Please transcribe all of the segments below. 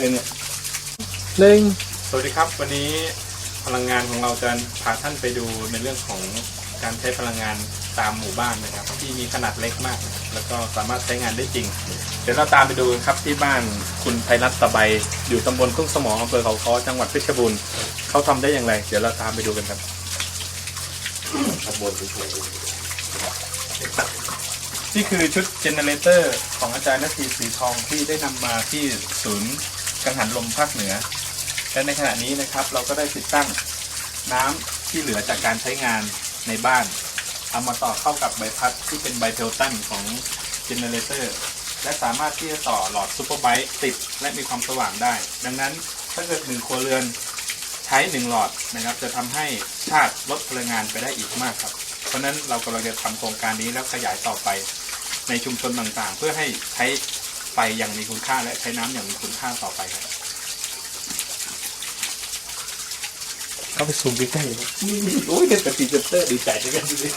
เลยเนี่ยหนึ่งสวัสดีครับ วันนี้พลังงานของเราจะพาท่านไปดูในเรื่องของการใช้พลังงานตามหมู่บ้านนะครับ ที่มีขนาดเล็กมากนะครับแล้วก็สามารถใช้งานได้จริง เดี๋ยวเราตามไปดูกันครับที่บ้านคุณไพรัตน์สบายอยู่ตำบลทุ่งสมออำเภอเขาค้อจังหวัดเพชรบูรณ์เขาทำได้อย่างไร เดี๋ยวเราตามไปดูกันครับตำบลเป็นไงนี่คือชุดเจเนเรเตอร์ของอาจารย์นาทีสีทองที่ได้นำมาที่ศูนย์ กังหันลมภาคเหนือ และในขณะนี้นะครับเราก็ได้ติดตั้งน้ำที่เหลือจากการใช้งานในบ้านเอามาต่อเข้ากับใบพัดที่เป็นใบเพลตันของเจเนเรเตอร์และสามารถที่จะต่อหลอดซูเปอร์ไบต์ติดและมีความสว่างได้ ดังนั้นถ้าเกิดหนึ่งครัวเรือนใช้หนึ่งหลอดนะครับ จะทำให้ชาติลดพลังงานไปได้อีกมากครับ เพราะฉะนั้นเรากำลังจะทำโครงการนี้แล้วขยายต่อไปในชุมชนต่างๆ เพื่อให้ใช้ ไฟอย่างมีคุณค่าและใช้น้ำอย่างมีคุณค่าต่อไปครับเข้าไปซูมใกล้ๆเลยโอ้ยเป็นปฏิเซนเตอร์ดีใจด้วยกันดิ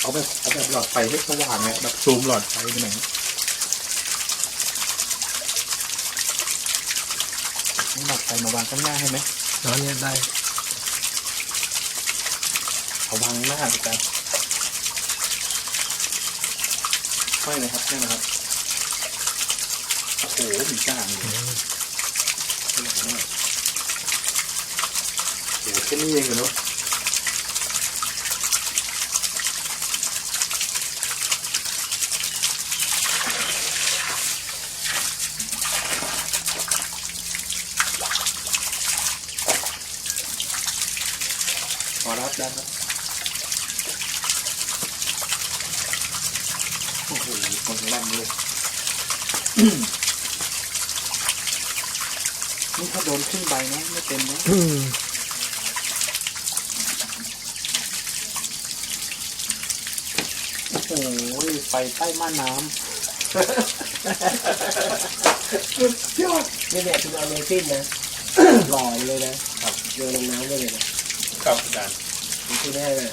เอาแบบเอาแบบหลอดไฟให้สว่างเนี่ยแบบซูมหลอดไฟไปหน่อยนี่หลอดไฟมาวางข้างหน้าให้ไหมน้องเนี่ยได้ เอาวางหน้าไปกัน ค่อยเลยครับนี่นะครับโอ้โหมีจ้างเลยเดี๋ยวแค่นี้เองเหรอเนาะขอรับได้ครับ โอ้โหคนแรกเลยนี่ถ้าโดนครึ่งใบนะไม่เต็มนะโอ้โหไฟใต้ม่านน้ยอดนี่เนี่ยคุณเอาเมซินนะหล่อเลยนะครับโยนลงน้ำได้เลยนะครับอาจารย์นี่คือได้เลย